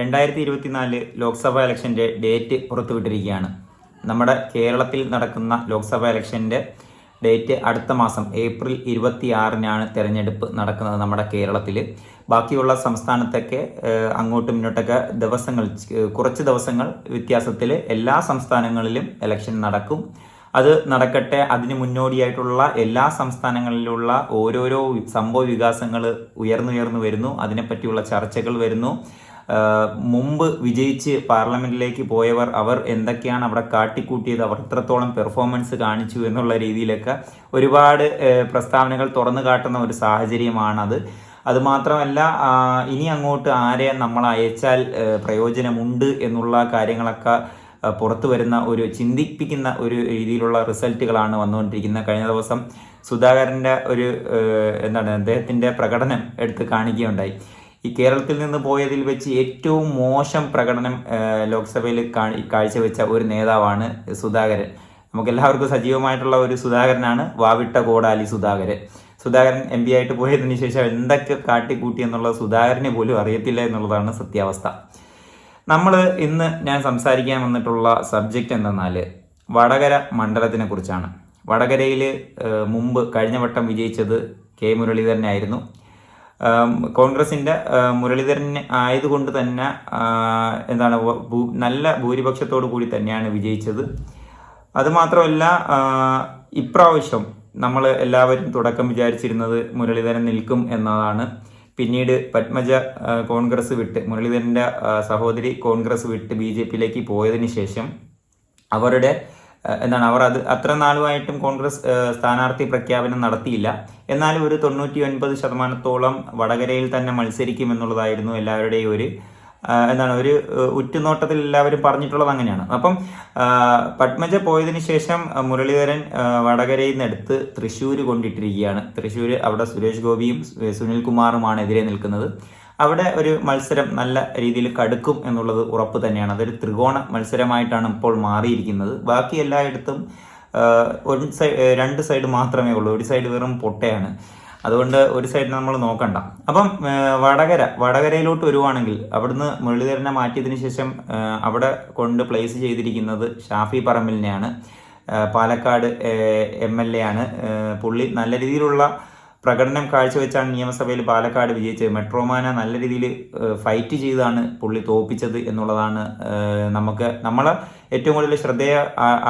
രണ്ടായിരത്തി ഇരുപത്തിനാല് ലോക്സഭാ ഇലക്ഷന്റെ ഡേറ്റ് പുറത്തുവിട്ടിരിക്കുകയാണ്. നമ്മുടെ കേരളത്തിൽ നടക്കുന്ന ലോക്സഭാ ഇലക്ഷന്റെ ഡേറ്റ് അടുത്ത മാസം ഏപ്രിൽ ഇരുപത്തി ആറിനാണ് തിരഞ്ഞെടുപ്പ് നടക്കുന്നത് നമ്മുടെ കേരളത്തിൽ. ബാക്കിയുള്ള സംസ്ഥാനത്തൊക്കെ അങ്ങോട്ടും ഇങ്ങോട്ടൊക്കെ ദിവസങ്ങൾ കുറച്ച് ദിവസങ്ങൾ വ്യത്യാസത്തിൽ എല്ലാ സംസ്ഥാനങ്ങളിലും ഇലക്ഷൻ നടക്കും. അത് നടക്കട്ടെ അതിന് മുന്നോടിയായിട്ടുള്ള എല്ലാ സംസ്ഥാനങ്ങളിലുള്ള ഓരോരോ സംഭവ വികാസങ്ങൾ ഉയർന്നുയർന്നു വരുന്നു. അതിനെപ്പറ്റിയുള്ള ചർച്ചകൾ വരുന്നു. മുമ്പ് വിജയിച്ച് പാർലമെന്റിലേക്ക് പോയവർ അവർ എന്തൊക്കെയാണ് അവിടെ കാട്ടിക്കൂട്ടിയത്? അവർ എത്രത്തോളം പെർഫോമൻസ് കാണിച്ചു എന്നുള്ള രീതിയിലൊക്കെ ഒരുപാട് പ്രസ്താവനകൾ തുറന്നു കാട്ടുന്ന ഒരു സാഹചര്യമാണത്. അതുമാത്രമല്ല ഇനി അങ്ങോട്ട് ആരെ നമ്മൾ അയച്ചാൽ പ്രയോജനമുണ്ട് എന്നുള്ള കാര്യങ്ങളൊക്കെ പുറത്തു വരുന്ന ഒരു ചിന്തിപ്പിക്കുന്ന ഒരു രീതിയിലുള്ള റിസൾട്ടുകളാണ് വന്നുകൊണ്ടിരിക്കുന്നത്. കഴിഞ്ഞ ദിവസം സുധാകരന്റെ ഒരു എന്താണ് അദ്ദേഹത്തിന്റെ പ്രകടനം എടുത്ത് കാണിക്കുകയുണ്ടായി ഈ കേരളത്തിൽ നിന്ന് പോയതിൽ വെച്ച് ഏറ്റവും മോശം പ്രകടനം ലോക്സഭയിൽ കാഴ്ചവെച്ച ഒരു നേതാവാണ് സുധാകരൻ. നമുക്ക് എല്ലാവർക്കും സജീവമായിട്ടുള്ള ഒരു സുധാകരനാണ് വാവിട്ട കോടാലി സുധാകരൻ. സുധാകരൻ എം പി ആയിട്ട് പോയതിനു ശേഷം എന്തൊക്കെ കാട്ടിക്കൂട്ടി എന്നുള്ളത് സുധാകരന് പോലും അറിയത്തില്ല എന്നുള്ളതാണ് സത്യാവസ്ഥ. നമ്മൾ ഇന്ന് ഞാൻ സംസാരിക്കാൻ വന്നിട്ടുള്ള സബ്ജക്റ്റ് എന്തെന്നാൽ വടകര മണ്ഡലത്തിനെ കുറിച്ചാണ്. വടകരയിൽ മുമ്പ് കഴിഞ്ഞ വട്ടം വിജയിച്ചത് കെ മുരളീധരനായിരുന്നു. ആ, മുരളീധരൻ ആയതുകൊണ്ട് തന്നെ എന്താണ് നല്ല ഭൂരിപക്ഷത്തോടു കൂടി തന്നെയാണ് വിജയിച്ചത്. അതുമാത്രമല്ല ഇപ്രാവശ്യം നമ്മൾ എല്ലാവരും തുടക്കം വിചാരിച്ചിരുന്നത് മുരളീധരൻ നിൽക്കും എന്നതാണ്. പിന്നീട് പത്മജ കോൺഗ്രസ് വിട്ട് മുരളീധരന്റെ സഹോദരി കോൺഗ്രസ് വിട്ട് ബി ജെ പിയിലേക്ക് പോയതിനു ശേഷം അവരുടെ ഏഹ് എന്താണ് അവർ അത് അത്ര നാളുമായിട്ടും കോൺഗ്രസ് സ്ഥാനാർത്ഥി പ്രഖ്യാപനം നടത്തിയില്ല. എന്നാലും ഒരു തൊണ്ണൂറ്റി ഒൻപത് ശതമാനത്തോളം വടകരയിൽ തന്നെ മത്സരിക്കുമെന്നുള്ളതായിരുന്നു എല്ലാവരുടെയും ഒരു എന്താണ് ഒരു ഉറ്റുനോട്ടത്തിൽ എല്ലാവരും പറഞ്ഞിട്ടുള്ളത് അങ്ങനെയാണ്. അപ്പം പത്മജ പോയതിനു ശേഷം മുരളീധരൻ വടകരയിൽ നിന്ന് എടുത്ത് തൃശ്ശൂർ കൊണ്ടിട്ടിരിക്കുകയാണ്. തൃശ്ശൂർ അവിടെ സുരേഷ് ഗോപിയും സുനിൽ കുമാറുമാണ് എതിരെ നിൽക്കുന്നത്. അവിടെ ഒരു മത്സരം നല്ല രീതിയിൽ കടുക്കും എന്നുള്ളത് ഉറപ്പ് തന്നെയാണ്. അതൊരു ത്രികോണ മത്സരമായിട്ടാണ് ഇപ്പോൾ മാറിയിരിക്കുന്നത്. ബാക്കി എല്ലായിടത്തും ഒരു സൈഡ് രണ്ട് സൈഡ് മാത്രമേ ഉള്ളൂ. ഒരു സൈഡ് വെറും പൊട്ടയാണ്. അതുകൊണ്ട് ഒരു സൈഡ് നമ്മൾ നോക്കണ്ട. അപ്പം വടകര വടകരയിലോട്ട് വരുവാണെങ്കിൽ അവിടുന്ന് മുരളീധരനെ മാറ്റിയതിനു ശേഷം അവിടെ കൊണ്ട് പ്ലേസ് ചെയ്തിരിക്കുന്നത് ഷാഫി പറമ്പലിനെയാണ്. പാലക്കാട് എം എൽ എ ആണ്. പുള്ളി നല്ല രീതിയിലുള്ള പ്രകടനം കാഴ്ചവെച്ചാണ് നിയമസഭയിൽ പാലക്കാട് വിജയിച്ചത്. മെട്രോമാന നല്ല രീതിയിൽ ഫൈറ്റ് ചെയ്താണ് പുള്ളി തോപ്പിച്ചത് എന്നുള്ളതാണ് നമുക്ക് നമ്മളെ ഏറ്റവും കൂടുതൽ ശ്രദ്ധയെ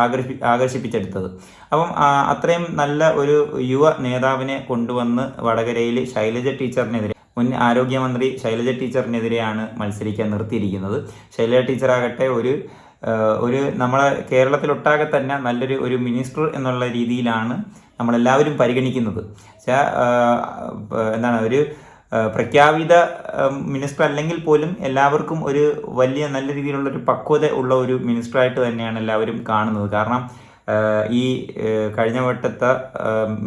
ആകർഷി ആകർഷിപ്പിച്ചെടുത്തത്. അപ്പം അത്രയും നല്ല ഒരു യുവ നേതാവിനെ കൊണ്ടുവന്ന് വടകരയിൽ ശൈലജ ടീച്ചറിനെതിരെ മുൻ ആരോഗ്യമന്ത്രി ശൈലജ ടീച്ചറിനെതിരെയാണ് മത്സരിക്കാൻ നിർത്തിയിരിക്കുന്നത്. ശൈലജ ടീച്ചറാകട്ടെ ഒരു ഒരു നമ്മളെ കേരളത്തിലൊട്ടാകെ തന്നെ നല്ലൊരു ഒരു മിനിസ്റ്റർ എന്നുള്ള രീതിയിലാണ് നമ്മളെല്ലാവരും പരിഗണിക്കുന്നത്. എന്താണ് ഒരു പ്രഖ്യാപിത മിനിസ്റ്റർ അല്ലെങ്കിൽ പോലും എല്ലാവർക്കും ഒരു വലിയ നല്ല രീതിയിലുള്ള ഒരു പക്വത ഉള്ള ഒരു മിനിസ്റ്ററായിട്ട് തന്നെയാണ് എല്ലാവരും കാണുന്നത്. കാരണം ഈ കഴിഞ്ഞ വട്ടത്തെ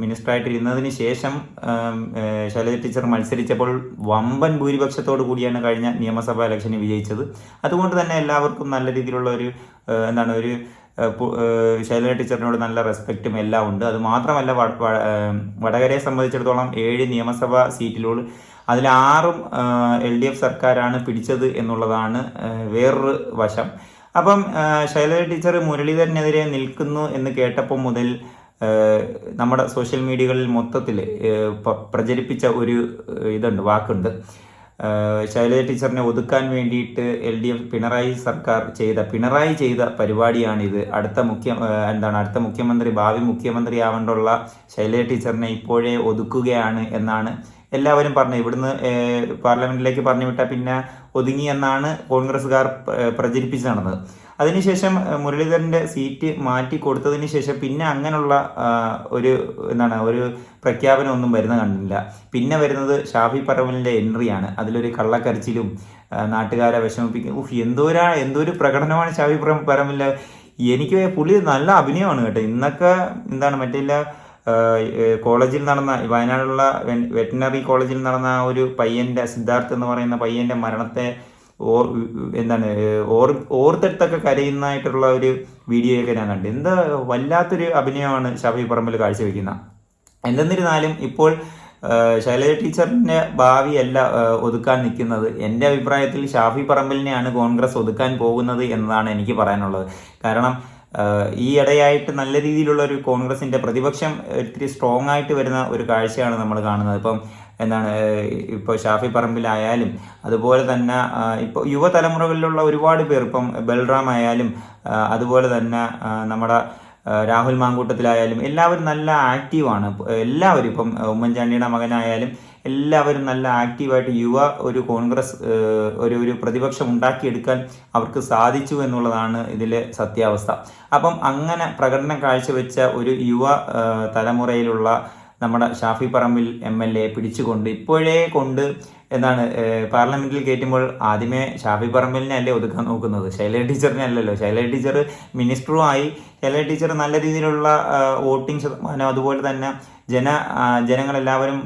മിനിസ്റ്ററായിട്ടിരുന്നതിന് ശേഷം ശൈലജ ടീച്ചർ മത്സരിച്ചപ്പോൾ വമ്പൻ ഭൂരിപക്ഷത്തോടു കൂടിയാണ് കഴിഞ്ഞ നിയമസഭാ ഇലക്ഷന് വിജയിച്ചത്. അതുകൊണ്ട് തന്നെ എല്ലാവർക്കും നല്ല രീതിയിലുള്ള ഒരു എന്താണ് ഒരു ശൈലജ ടീച്ചറിനോട് നല്ല റെസ്പെക്റ്റും എല്ലാം ഉണ്ട്. അത് മാത്രമല്ല വടകരയെ സംബന്ധിച്ചിടത്തോളം ഏഴ് നിയമസഭാ സീറ്റിലൂടെ അതിൽ ആറും എൽ ഡി എഫ് സർക്കാരാണ് പിടിച്ചത് എന്നുള്ളതാണ് വേറൊരു വശം. അപ്പം ശൈലജ ടീച്ചർ മുരളീധരനെതിരെ നിൽക്കുന്നു എന്ന് കേട്ടപ്പോൾ മുതൽ നമ്മുടെ സോഷ്യൽ മീഡിയകളിൽ മൊത്തത്തിൽ പ്രചരിപ്പിച്ച ഒരു ഇതുണ്ട് വാക്കുണ്ട്. ശൈലജ ടീച്ചറിനെ ഒതുക്കാൻ വേണ്ടിയിട്ട് എൽ ഡി എഫ് പിണറായി സർക്കാർ ചെയ്ത പിണറായി ചെയ്ത പരിപാടിയാണിത്. അടുത്ത മുഖ്യ എന്താണ് അടുത്ത മുഖ്യമന്ത്രി ഭാവി മുഖ്യമന്ത്രി ആവേണ്ടുള്ള ശൈലജ ടീച്ചറിനെ ഇപ്പോഴേ ഒതുക്കുകയാണ് എന്നാണ് എല്ലാവരും പറഞ്ഞു ഇവിടുന്ന് പാർലമെന്റിലേക്ക് പറഞ്ഞു വിട്ടാൽ പിന്നെ ഒതുങ്ങി എന്നാണ് കോൺഗ്രസ്സുകാർ പ്ര- പ്രചരിപ്പിച്ച് നടന്നത്. അതിനുശേഷം മുരളീധരന്റെ സീറ്റ് മാറ്റി കൊടുത്തതിന് ശേഷം പിന്നെ അങ്ങനെയുള്ള ഒരു എന്താണ് ഒരു പ്രഖ്യാപനം ഒന്നും വരുന്ന കണ്ടില്ല പിന്നെ വരുന്നത് ഷാഫി പറവലിന്റെ എൻട്രിയാണ് അതിലൊരു കള്ളക്കരച്ചിലും നാട്ടുകാരെ വിഷമിപ്പിക്കും. ഉഫ് എന്തോരാ എന്തോരു പ്രകടനമാണ് ഷാഫി പറ- പറമ്പിലെ എനിക്ക് പുള്ളി നല്ല അഭിനയമാണ് കേട്ടോ. ഇന്നൊക്കെ എന്താണ് മറ്റേ കോളേജിൽ നടന്ന വയനാടുള്ള വെറ്റിനറി കോളേജിൽ നടന്ന ആ ഒരു പയ്യന്റെ സിദ്ധാർത്ഥ് എന്ന് പറയുന്ന പയ്യന്റെ മരണത്തെ ഓർ എന്താണ് ഓർ ഓർത്തെടുത്തൊക്കെ കരയുന്നതായിട്ടുള്ള ഒരു വീഡിയോ ഒക്കെ ഞാൻ കണ്ടു. എന്താ വല്ലാത്തൊരു അഭിനയമാണ് ഷാഫി പറമ്പിൽ കാഴ്ചവെക്കുന്നത് എന്തെന്നിരുന്നാലും ഇപ്പോൾ ശൈലജ ടീച്ചറിന്റെ ഭാവിയല്ല ഒതുക്കാൻ നിൽക്കുന്നത്. എന്റെ അഭിപ്രായത്തിൽ ഷാഫി പറമ്പിലിനെയാണ് കോൺഗ്രസ് ഒതുക്കാൻ പോകുന്നത് എന്നതാണ് എനിക്ക് പറയാനുള്ളത്. കാരണം ഈ ഇടയായിട്ട് നല്ല രീതിയിലുള്ള ഒരു കോൺഗ്രസിന്റെ പ്രതിപക്ഷം ഒത്തിരി സ്ട്രോങ് ആയിട്ട് വരുന്ന ഒരു കാഴ്ചയാണ് നമ്മൾ കാണുന്നത്. ഇപ്പം എന്താണ് ഇപ്പോൾ ഷാഫി പറമ്പിലായാലും അതുപോലെ തന്നെ ഇപ്പോൾ യുവതലമുറകളിലുള്ള ഒരുപാട് പേർ ഇപ്പം ബൽറാം ആയാലും അതുപോലെ തന്നെ നമ്മുടെ രാഹുൽ മാങ്കൂട്ടത്തിലായാലും എല്ലാവരും നല്ല ആക്റ്റീവാണ് എല്ലാവരും ഇപ്പം ഉമ്മൻചാണ്ടിയുടെ മകനായാലും എല്ലാവരും നല്ല ആക്റ്റീവായിട്ട് യുവ ഒരു കോൺഗ്രസ് ഒരു ഒരു പ്രതിപക്ഷം ഉണ്ടാക്കിയെടുക്കാൻ അവർക്ക് സാധിച്ചു എന്നുള്ളതാണ് ഇതിലെ സത്യാവസ്ഥ. അപ്പം അങ്ങനെ പ്രകടനം കാഴ്ചവെച്ച ഒരു യുവ തലമുറയിലുള്ള നമ്മുടെ Shafi Parambil M L A പിടിച്ചുകൊണ്ട് ഇപ്പോഴേ കൊണ്ട് എന്താണ് പാർലമെന്റിൽ കയറ്റുമ്പോൾ ആദ്യമേ ഷാഫി പറമ്പിലിനെ അല്ലേ ഒതുക്കാൻ നോക്കുന്നത്? ശൈലജ ടീച്ചറിനെ അല്ലല്ലോ. ശൈലജ ടീച്ചർ മിനിസ്റ്ററും ആയി. ശൈലജ ടീച്ചർ നല്ല രീതിയിലുള്ള വോട്ടിംഗ് ശതമാനം അതുപോലെ തന്നെ ജന ജനങ്ങളെല്ലാവരും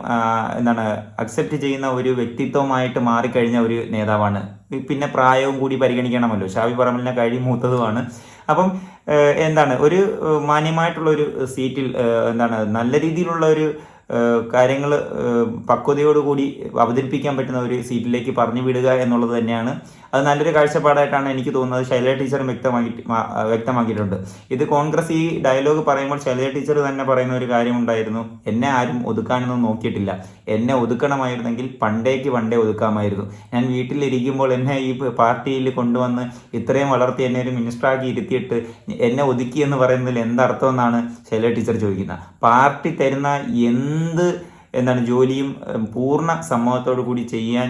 എന്താണ് അക്സെപ്റ്റ് ചെയ്യുന്ന ഒരു വ്യക്തിത്വമായിട്ട് മാറിക്കഴിഞ്ഞ ഒരു നേതാവാണ്. പിന്നെ പ്രായവും കൂടി പരിഗണിക്കണമല്ലോ. ഷാബി പറമ്പലിനെ കഴി മൂത്തതുമാണ്. അപ്പം എന്താണ് ഒരു മാന്യമായിട്ടുള്ള ഒരു സീറ്റിൽ എന്താണ് നല്ല രീതിയിലുള്ള ഒരു കാര്യങ്ങൾ പക്വതയോടുകൂടി അവതരിപ്പിക്കാൻ പറ്റുന്ന ഒരു സീറ്റിലേക്ക് പറഞ്ഞു വിടുക എന്നുള്ളത് തന്നെയാണ്. അത് നല്ലൊരു കാഴ്ചപ്പാടായിട്ടാണ് എനിക്ക് തോന്നുന്നത്. ശൈലജ ടീച്ചറും വ്യക്തമാക്കി വ്യക്തമാക്കിയിട്ടുണ്ട്. ഇത് കോൺഗ്രസ് ഈ ഡയലോഗ് പറയുമ്പോൾ ശൈലജ ടീച്ചർ തന്നെ പറയുന്ന ഒരു കാര്യമുണ്ടായിരുന്നു. എന്നെ ആരും ഒതുക്കാനൊന്നും നോക്കിയിട്ടില്ല. എന്നെ ഒതുക്കണമായിരുന്നെങ്കിൽ പണ്ടേക്ക് പണ്ടേ ഒതുക്കാമായിരുന്നു. ഞാൻ വീട്ടിലിരിക്കുമ്പോൾ എന്നെ ഈ പാർട്ടിയിൽ കൊണ്ടുവന്ന് ഇത്രയും വളർത്തി എന്നെ ഒരു മിനിസ്റ്ററാക്കി ഇരുത്തിയിട്ട് എന്നെ ഒതുക്കി എന്ന് പറയുന്നതിൽ എന്തർത്ഥം എന്നാണ് ശൈലജ ടീച്ചർ ചോദിക്കുന്നത്. പാർട്ടി തരുന്ന എന്ത് എന്താണ് ജോലിയും പൂർണ സമ്മതത്തോടു കൂടി ചെയ്യാൻ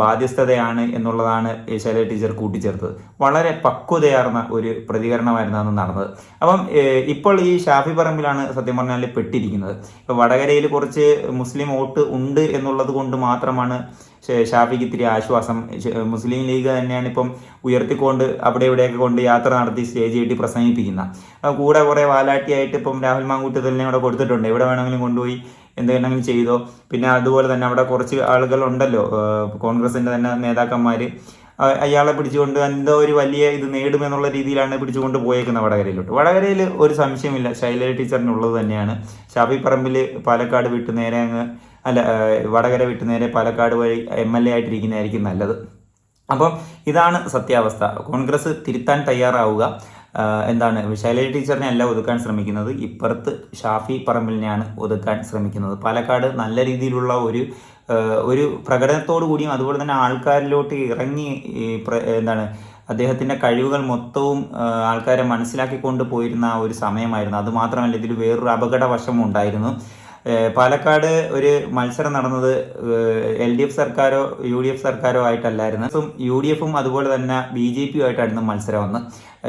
ബാധ്യസ്ഥതയാണ് എന്നുള്ളതാണ് ഈ ശൈലജ ടീച്ചർ കൂട്ടിച്ചേർത്തത്. വളരെ പക്വതയാർന്ന ഒരു പ്രതികരണമായിരുന്നു അന്ന് നടന്നത്. അപ്പം ഇപ്പോൾ ഈ ഷാഫി പറമ്പിലാണ് സത്യം പറഞ്ഞാൽ പെട്ടിരിക്കുന്നത്. ഇപ്പോൾ വടകരയിൽ കുറച്ച് മുസ്ലിം വോട്ട് ഉണ്ട് എന്നുള്ളത് കൊണ്ട് മാത്രമാണ് ഷാഫിക്ക് ഇത്തിരി ആശ്വാസം. മുസ്ലിം ലീഗ് തന്നെയാണ് ഇപ്പം ഉയർത്തിക്കൊണ്ട് അവിടെ ഇവിടെയൊക്കെ കൊണ്ട് യാത്ര നടത്തി സ്റ്റേജ് കെട്ടി പ്രസംഗിപ്പിക്കുന്ന. കൂടെ കുറേ വാലാട്ടിയായിട്ട് ഇപ്പം രാഹുൽ മാങ്കൂട്ടത്തിലിനെ അവിടെ കൊടുത്തിട്ടുണ്ട്. എവിടെ വേണമെങ്കിലും കൊണ്ടുപോയി എന്ത് വേണമെങ്കിലും ചെയ്തോ. പിന്നെ അതുപോലെ തന്നെ അവിടെ കുറച്ച് ആളുകൾ ഉണ്ടല്ലോ ഏഹ് കോൺഗ്രസിന്റെ തന്നെ നേതാക്കന്മാർ. അയാളെ പിടിച്ചുകൊണ്ട് എന്തോ ഒരു വലിയ ഇത് നേടുമെന്നുള്ള രീതിയിലാണ് പിടിച്ചുകൊണ്ട് പോയേക്കുന്നത് വടകരയിലോട്ട്. വടകരയിൽ ഒരു സംശയമില്ല. ശൈലജ ടീച്ചറിനുള്ളത് തന്നെയാണ്. ഷാഫി പറമ്പിൽ പാലക്കാട് വിട്ട് നേരെ അങ്ങ് അല്ല വടകര വിട്ട് നേരെ പാലക്കാട് വഴി എം എൽ എ ആയിട്ടിരിക്കുന്നതായിരിക്കും നല്ലത്. അപ്പം ഇതാണ് സത്യാവസ്ഥ. കോൺഗ്രസ് തിരുത്താൻ തയ്യാറാവുക. എന്താണ് ശൈലജ ടീച്ചറിനെ അല്ല ഒതുക്കാൻ ശ്രമിക്കുന്നത്. ഇപ്പുറത്ത് ഷാഫി പറമ്പിലിനെയാണ് ഒതുക്കാൻ ശ്രമിക്കുന്നത്. പാലക്കാട് നല്ല രീതിയിലുള്ള ഒരു ഒരു പ്രകടനത്തോടു കൂടിയും അതുപോലെ തന്നെ ആൾക്കാരിലോട്ട് ഇറങ്ങി എന്താണ് അദ്ദേഹത്തിന്റെ കഴിവുകൾ മൊത്തവും ആൾക്കാരെ മനസ്സിലാക്കിക്കൊണ്ട് പോയിരുന്ന ഒരു സമയമായിരുന്നു. അതുമാത്രമല്ല ഇതിൽ വേറൊരു അപകട വശവും ഉണ്ടായിരുന്നു. ഏഹ് പാലക്കാട് ഒരു മത്സരം നടന്നത് എൽ ഡി എഫ് സർക്കാരോ യു ഡി എഫ് സർക്കാരോ ആയിട്ടല്ലായിരുന്നു. യു ഡി എഫും അതുപോലെ തന്നെ ബി ജെ പിയും ആയിട്ടായിരുന്നു മത്സരം വന്ന്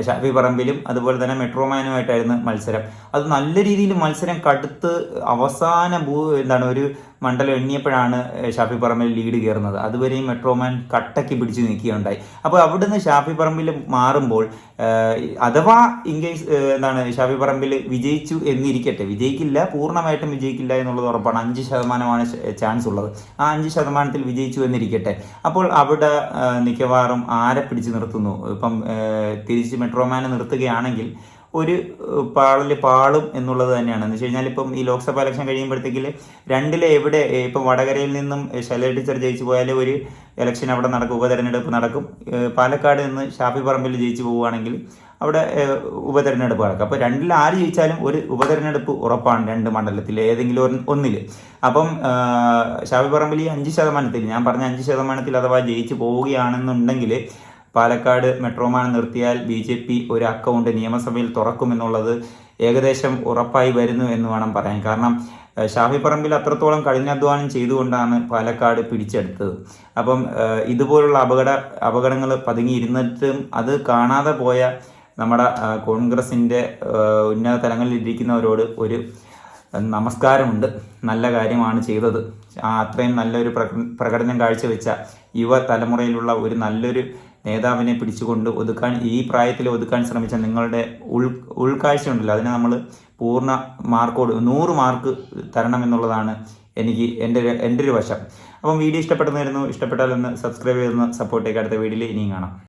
ഷാഫി പറമ്പിലും അതുപോലെ തന്നെ മെട്രോമാനുമായിട്ടായിരുന്നു മത്സരം. അത് നല്ല രീതിയിൽ മത്സരം കടുത്ത് അവസാന ഭൂ എന്താണ് ഒരു മണ്ഡലം എണ്ണിയപ്പോഴാണ് ഷാഫി പറമ്പിൽ ലീഡ് കയറുന്നത്. അതുവരെയും മെട്രോമാൻ കട്ടയ്ക്ക് പിടിച്ചു നിൽക്കുകയുണ്ടായി. അപ്പോൾ അവിടുന്ന് ഷാഫി പറമ്പിൽ മാറുമ്പോൾ അഥവാ ഇംഗ്ലീഷ് എന്താണ് ഷാഫി പറമ്പിൽ വിജയിച്ചു എന്നിരിക്കട്ടെ വിജയിക്കില്ല പൂർണമായിട്ടും വിജയിക്കില്ല എന്നുള്ളത് ഉറപ്പാണ്. അഞ്ച് ശതമാനമാണ് ചാൻസ് ഉള്ളത്. ആ അഞ്ച് ശതമാനത്തിൽ വിജയിച്ചു എന്നിരിക്കട്ടെ. അപ്പോൾ അവിടെ മിക്കവാറും ആരെ പിടിച്ചു നിർത്തുന്നു? ഇപ്പം തിരിച്ച് മെട്രോമാനെ നിർത്തുകയാണെങ്കിൽ ഒരു പാളിൽ പാളും എന്നുള്ളത് തന്നെയാണ്. എന്ന് വെച്ച് കഴിഞ്ഞാൽ ഇപ്പം ഈ ലോക്സഭ ഇലക്ഷൻ കഴിയുമ്പോഴത്തേക്കിൽ രണ്ടിലെ എവിടെ ഇപ്പം വടകരയിൽ നിന്നും ശൈല ടീച്ചർ ജയിച്ചു പോയാൽ ഒരു ഇലക്ഷൻ അവിടെ നടക്കും ഉപതെരഞ്ഞെടുപ്പ് നടക്കും. പാലക്കാട് നിന്ന് ഷാഫി പറമ്പിൽ ജയിച്ചു പോവുകയാണെങ്കിൽ അവിടെ ഉപതെരഞ്ഞെടുപ്പ് നടക്കും. അപ്പോൾ രണ്ടിൽ ആര് ജയിച്ചാലും ഒരു ഉപതെരഞ്ഞെടുപ്പ് ഉറപ്പാണ് രണ്ട് മണ്ഡലത്തിൽ ഏതെങ്കിലും ഒന്നിൽ അപ്പം ഷാഫി പറമ്പിൽ ഈ അഞ്ച് ശതമാനത്തിൽ ഞാൻ പറഞ്ഞ അഞ്ച് ശതമാനത്തിൽ അഥവാ ജയിച്ചു പോവുകയാണെന്നുണ്ടെങ്കിൽ പാലക്കാട് മെട്രോമാൻ നിർത്തിയാൽ ബി ജെ പി ഒരു അക്കൗണ്ട് നിയമസഭയിൽ തുറക്കുമെന്നുള്ളത് ഏകദേശം ഉറപ്പായി വരുന്നു എന്ന് വേണം പറയാൻ. കാരണം ഷാഫി പറമ്പിൽ അത്രത്തോളം കഠിനാധ്വാനം ചെയ്തുകൊണ്ടാണ് പാലക്കാട് പിടിച്ചെടുത്തത്. അപ്പം ഇതുപോലുള്ള അപകട അപകടങ്ങൾ പതുങ്ങിയിരുന്നിട്ടും അത് കാണാതെ പോയ നമ്മുടെ കോൺഗ്രസിന്റെ ഉന്നത തലങ്ങളിൽ ഇരിക്കുന്നവരോട് ഒരു നമസ്കാരമുണ്ട്. നല്ല കാര്യമാണ് ചെയ്തത്. അത്രയും നല്ലൊരു പ്രക- പ്രകടനം കാഴ്ചവെച്ച യുവ തലമുറയിലുള്ള ഒരു നല്ലൊരു നേതാവിനെ പിടിച്ചുകൊണ്ട് ഒതുക്കാൻ ഈ പ്രായത്തിൽ ഒതുക്കാൻ ശ്രമിച്ച നിങ്ങളുടെ ഉൾ ഉൾക്കാഴ്ച ഉണ്ടല്ലോ അതിനെ നമ്മൾ പൂർണ മാർക്കോട് നൂറ് മാർക്ക് തരണം എന്നുള്ളതാണ് എനിക്ക് എന്റെ എന്റെ ഒരു വശം. അപ്പം വീഡിയോ ഇഷ്ടപ്പെടുന്നതായിരുന്നു ഇഷ്ടപ്പെട്ടാൽ ഒന്ന് സബ്സ്ക്രൈബ് ചെയ്തൊന്ന് സപ്പോർട്ട് ചെയ്യുക. അടുത്ത വീഡിയോയിൽ ഇനിയും കാണാം.